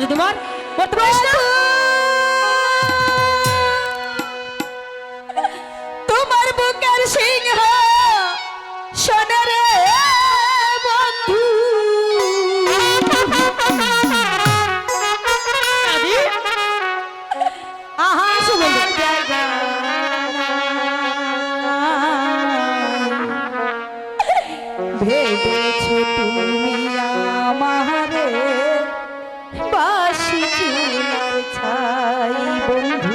যদি মন করতে পারিস না চুলার ছাই বন্ধু।